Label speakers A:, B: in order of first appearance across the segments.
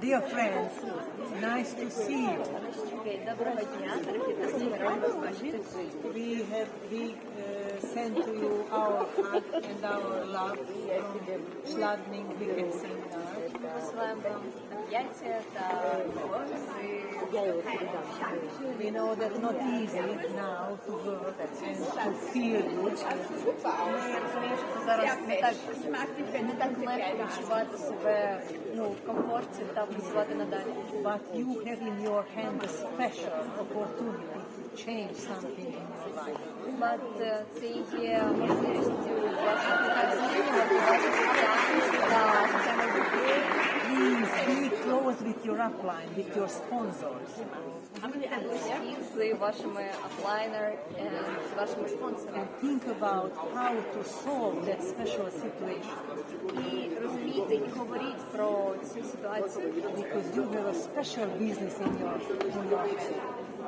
A: Dear friends, nice to see you. We have we uh, to you our heart and our love from Schladming Weekend We know that not easy now to work and to feel good
B: зараз не так, не так легко відчувати себе ну, в комфорті та працювати надалі.
A: But you have in your hand a special opportunity to change something in your life.
B: But е, це є можливістю
A: close with your upline, with your sponsors.
B: Будьте близькі з вашими аплайнер і з вашими спонсорами.
A: and think about how to solve that special situation
B: І розумійте і говоріть про цю ситуацію.
A: because you have a special business in your in your hand.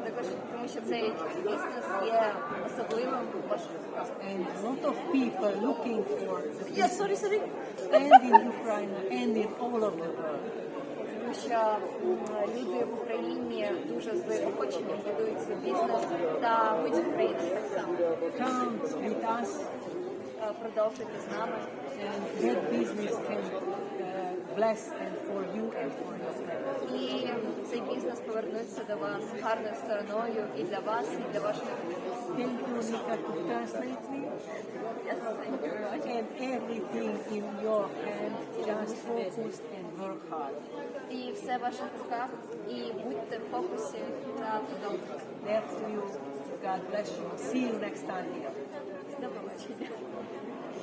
B: Також тому що цей бізнес є особливим у ваших руках.
A: And a lot of people looking for the
B: Я сорі, сорі.
A: and in Ukraine and in all of the world.
B: Тому що люди в Україні дуже з охоченням будують свій бізнес та ви в Україні так само.
A: Come with us
B: Е, Продовжуйте з нами.
A: and that business can uh, bless and for you and for your family.
B: І цей бізнес повернеться до вас гарною стороною і для вас, і для родини.
A: Thank you, Nika, to.
B: Yes, thank you very much.
A: And everything in your hand, just focus and work hard.
B: І все в ваших руках, і будьте в фокусі та продовжуйте.
A: Left to you. God bless you. See you next time here.
B: До побачення.